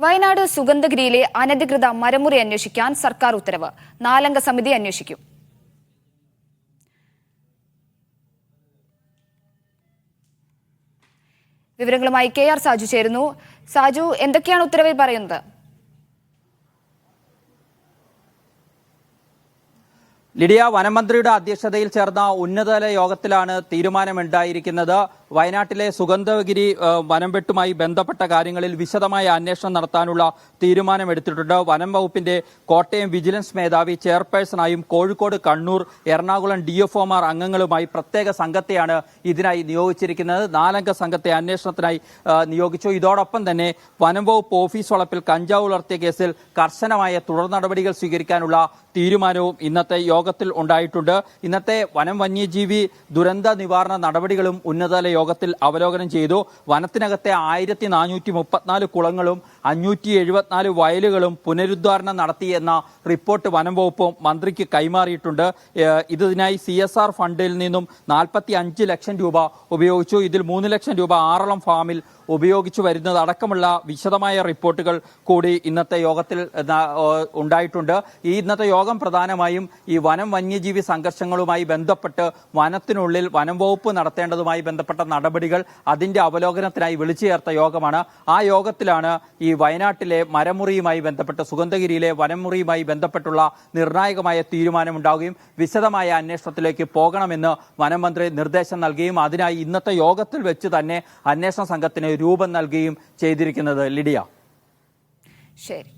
വയനാട് സുഗന്ധഗിരിയിലെ അനധികൃത മരമുറി അന്വേഷിക്കാൻ സർക്കാർ ഉത്തരവ്. നാലംഗ സമിതി അന്വേഷിക്കും. വിവരങ്ങളുമായി കെ ആർ സാജു ചേരുന്നു. സാജു എന്തൊക്കെയാണ് ഉത്തരവിൽ പറയുന്നത്? ലിഡിയ വനമന്ത്രിയുടെ അധ്യക്ഷതയിൽ ചേർന്ന ഉന്നതതല യോഗത്തിലാണ് തീരുമാനമുണ്ടായിരിക്കുന്നത്. വയനാട്ടിലെ സുഗന്ധഗിരി വനം വെട്ടുമായി ബന്ധപ്പെട്ട കാര്യങ്ങളിൽ വിശദമായ അന്വേഷണം നടത്താനുള്ള തീരുമാനമെടുത്തിട്ടുണ്ട്. വനം വകുപ്പിന്റെ കോട്ടയം വിജിലൻസ് മേധാവി ചെയർപേഴ്സണായും കോഴിക്കോട് കണ്ണൂർ എറണാകുളം ഡി എഫ് ഒമാർ അംഗങ്ങളുമായി പ്രത്യേക സംഘത്തെയാണ് ഇതിനായി നിയോഗിച്ചിരിക്കുന്നത്. നാലംഗ സംഘത്തെ അന്വേഷണത്തിനായി നിയോഗിച്ചു. ഇതോടൊപ്പം തന്നെ വനം വകുപ്പ് ഓഫീസ് വളപ്പിൽ കഞ്ചാവ് വളർത്തിയ കേസിൽ കർശനമായ തുടർ നടപടികൾ സ്വീകരിക്കാനുള്ള തീരുമാനവും ഇന്നത്തെ യോഗത്തിൽ ഉണ്ടായിട്ടുണ്ട്. ഇന്നത്തെ വനം വന്യജീവി ദുരന്ത നിവാരണ നടപടികളും ഉന്നതതല യോഗത്തിൽ അവലോകനം ചെയ്തു. വനത്തിനകത്തെ ആയിരത്തി കുളങ്ങളും അഞ്ഞൂറ്റി എഴുപത്തിനാല് വയലുകളും പുനരുദ്ധാരണം നടത്തിയെന്ന റിപ്പോർട്ട് വനം വകുപ്പ് മന്ത്രിക്ക് കൈമാറിയിട്ടുണ്ട്. ഇതിനായി സി എസ് ആർ ഫണ്ടിൽ നിന്നും നാൽപ്പത്തി അഞ്ച് ലക്ഷം രൂപ ഉപയോഗിച്ചു. ഇതിൽ മൂന്ന് ലക്ഷം രൂപ ആറളം ഫാമിൽ ഉപയോഗിച്ചു വരുന്നത് അടക്കമുള്ള വിശദമായ റിപ്പോർട്ടുകൾ കൂടി ഇന്നത്തെ യോഗത്തിൽ ഉണ്ടായിട്ടുണ്ട്. ഈ ഇന്നത്തെ യോഗം പ്രധാനമായും ഈ വനം വന്യജീവി സംഘർഷങ്ങളുമായി ബന്ധപ്പെട്ട് വനത്തിനുള്ളിൽ വനം വകുപ്പ് നടത്തേണ്ടതുമായി ബന്ധപ്പെട്ട നടപടികൾ അതിന്റെ അവലോകനത്തിനായി വിളിച്ചു ചേർത്ത യോഗമാണ്. ആ യോഗത്തിലാണ് ഈ വയനാട്ടിലെ മരമുറിയുമായി ബന്ധപ്പെട്ട് സുഗന്ധഗിരിയിലെ വനമുറിയുമായി ബന്ധപ്പെട്ടുള്ള നിർണായകമായ തീരുമാനമുണ്ടാവുകയും വിശദമായ അന്വേഷണത്തിലേക്ക് പോകണമെന്ന് വനംമന്ത്രി നിർദ്ദേശം നൽകുകയും അതിനായി ഇന്നത്തെ യോഗത്തിൽ വെച്ച് തന്നെ അന്വേഷണ സംഘത്തിന് രൂപം നൽകുകയും ചെയ്തിരിക്കുന്നത് ലിഡിയ. ശരി.